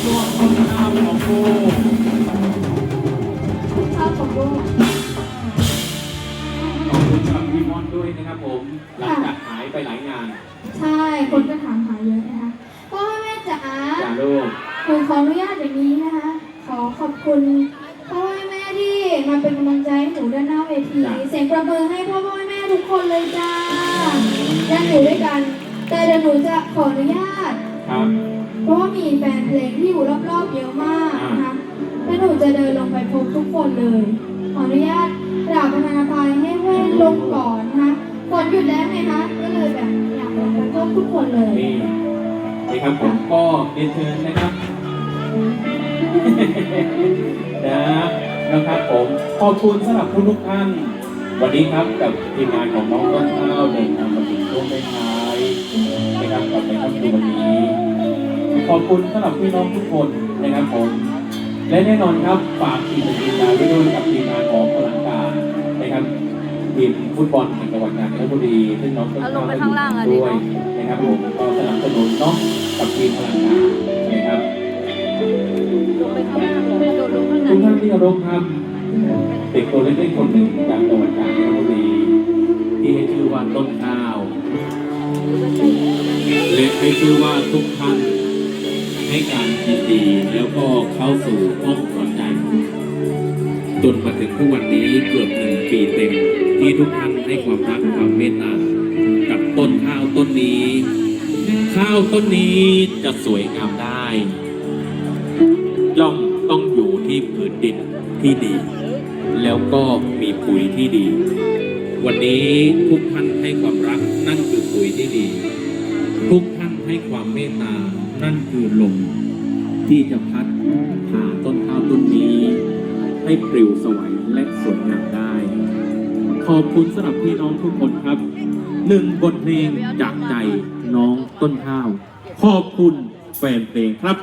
ช่วงต้นน้ำของคู่ชอบของลูกขอบคุณสำหรับพี่มอนด้วยนะครับผมหลังจากหายไปหลายงาน ใช่ คนก็ถามหาเยอะนะคะพ่อแม่จ๋าจาลูกหนูขออนุญาตอย่างนี้นะคะ ขอขอบคุณพ่อแม่ที่มาเป็นกำลังใจให้หนูด้านหน้าเวที เสียงประเมินให้พ่อแม่ทุกคนเลยจ้ายังอยู่ด้วยกัน แต่เดี๋ยวหนูจะขออนุญาตครับ เพราะว่ามีแฟนเพลงที่อยู่รอบๆเยอะมากนะคะแล้วหนูจะเดินลงไปพบทุกคนเลย ขออนุญาตกราบประธานอภัยให้เพื่อนลงก่อนนะคะฝนหยุดแล้วไงคะ ก็เลยแบบอยากลงไปพบทุกคนเลยนี่นี่ครับผมก็เรียนเชิญนะครับนะนะครับผมขอบคุณสำหรับทุกทุกๆท่านวันนี้ครับกับทีมงานของน้องต้นข้าวเดินทางมาถึงช่วงท้ายๆนะครับกับในค่ำคืนวันนี้ ขอบคุณสำหรับพี่น้องทุกคนนะครับผม และแน่นอนครับฝากทีมทีมงานไว้ด้วยกับทีมงานของพลังการนะครับทีมฟุตบอลแห่งจังหวัดกาญจนบุรีซึ่งน้องต้นข้าวก็อยู่ด้วยนะครับผมก็สนับสนุนเนาะกับทีมพลังการนะครับลงไปข้างล่างกระโดดลงข้างในทุกท่านที่เคารพครับเด็กตัวเล็กๆคนหนึ่งจากจังหวัดกาญจนบุรีที่ให้ชื่อว่าต้นข้าว และให้ชื่อว่าทุกท่าน ให้การยินดีแล้วก็เข้าสู่ห้องหัวใจจนมาถึงทุกวันนี้เกือบหนึ่งปีเต็มที่ทุกท่านให้ความรักความเมตตากับต้นข้าวต้นนี้ ข้าวต้นนี้จะสวยงามได้ย่อมต้องอยู่ที่ผืนดินที่ดี แล้วก็มีปุ๋ยที่ดี วันนี้ทุกท่านให้ความรักนั่นคือปุ๋ยที่ดี ทุกท่าน ให้ความเมตตา นั่นคือลมที่จะพัดผ่าต้นข้าวต้นนี้ ให้ปลิวสวยและสวยงามได้ ขอบคุณสำหรับพี่น้องทุกคนครับหนึ่งบทเพลงจากใจน้องต้นข้าว ขอบคุณแฟนเพลงครับ